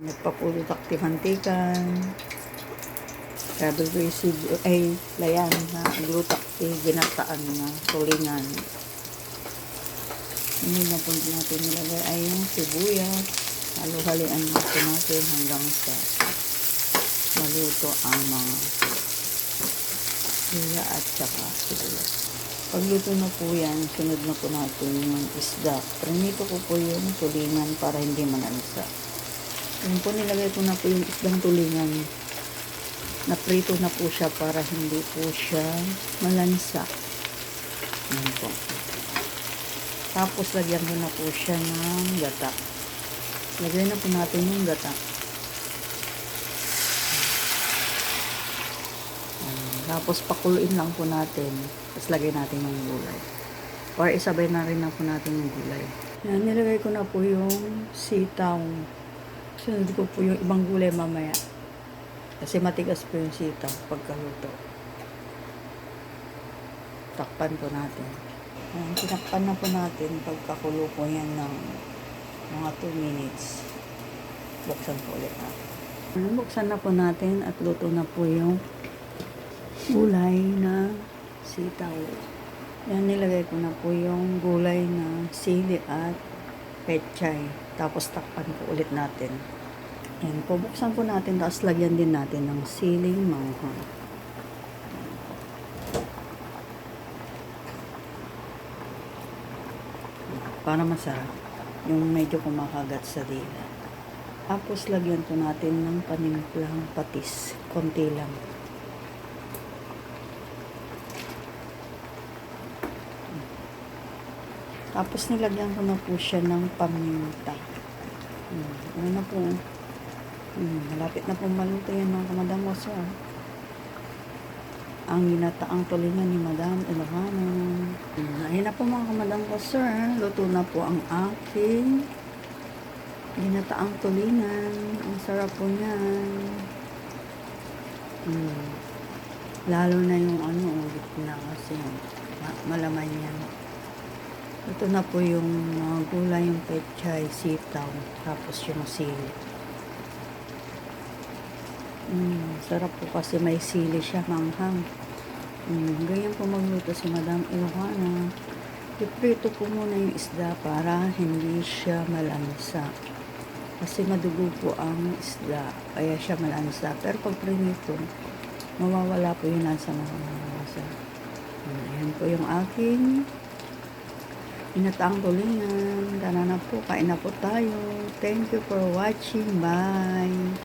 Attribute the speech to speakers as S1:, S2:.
S1: Nagpapulot akti mantikan. Sabi ko yung si ay layan na glutak ti ginataan na tulingan. Hindi na po natin nilagay ay yung sibuyas. Halo-halian natin natin hanggang sa maluto ang mga luya at saka sibuyas. Pagluto na po yan, sunod na po natin yung isda. Prinito ko po yung tulingan para hindi manansa. Yun po nilagay ko na po yung isdang tulingan. Naprito na po siya para hindi po siya malansa. Yan po. Tapos lagyan ko na po siya ng gata. Lagyan na po natin yung gata. Tapos pakuluin lang po natin. Tapos lagay natin yung gulay. Or isabay na rin na po natin yung gulay. Yan, nilagay ko na po yung sitaw. Sunod ko po yung ibang gulay mamaya. Kasi matigas po yung sitaw pagkaluto. Takpan po natin. Ayan, tinakpan na po natin pagkakulo po yan ng mga 2 minutes. Buksan po ulit natin. Buksan na po natin at luto na po yung gulay na sitaw. Yan, nilagay ko na po yung gulay na sili at pechay. Tapos takpan po ulit natin. Yan, pabuksan po natin, tapos lagyan din natin ng siling manghang. Para masarap. Yung medyo kumakagat sa dila. Tapos lagyan po natin ng panimplang patis. Konti lang. Tapos nilagyan ko na po siya ng paminta. Hmm, ano na po. Hmm, malapit na po maluto yan mga kamadam ko sir. Ang ginataang tulingan ni Madam Ilocano. Hmm, ayun na po mga kamadam ko sir. Luto na po ang aking ginataang tulingan. Ang sarap po niyan. Hmm. Lalo na yung ano, ulit na kasi ma- malaman yan. Ito na po yung mga gulay, yung pechay, sitaw, tapos yung sili. Mm, sarap po kasi may sili siya, manghang. Mm, ganyan po magluto si Madam Ilocana. Iprito po muna yung isda para hindi siya malansa. Kasi madugo po ang isda, kaya siya malansa. Pero pag prinito, mawawala po yun sa mga malasa. Mm, Ayan po yung aking Inataang tulingan. Tara na po, kain na po tayo. Thank you for watching. Bye!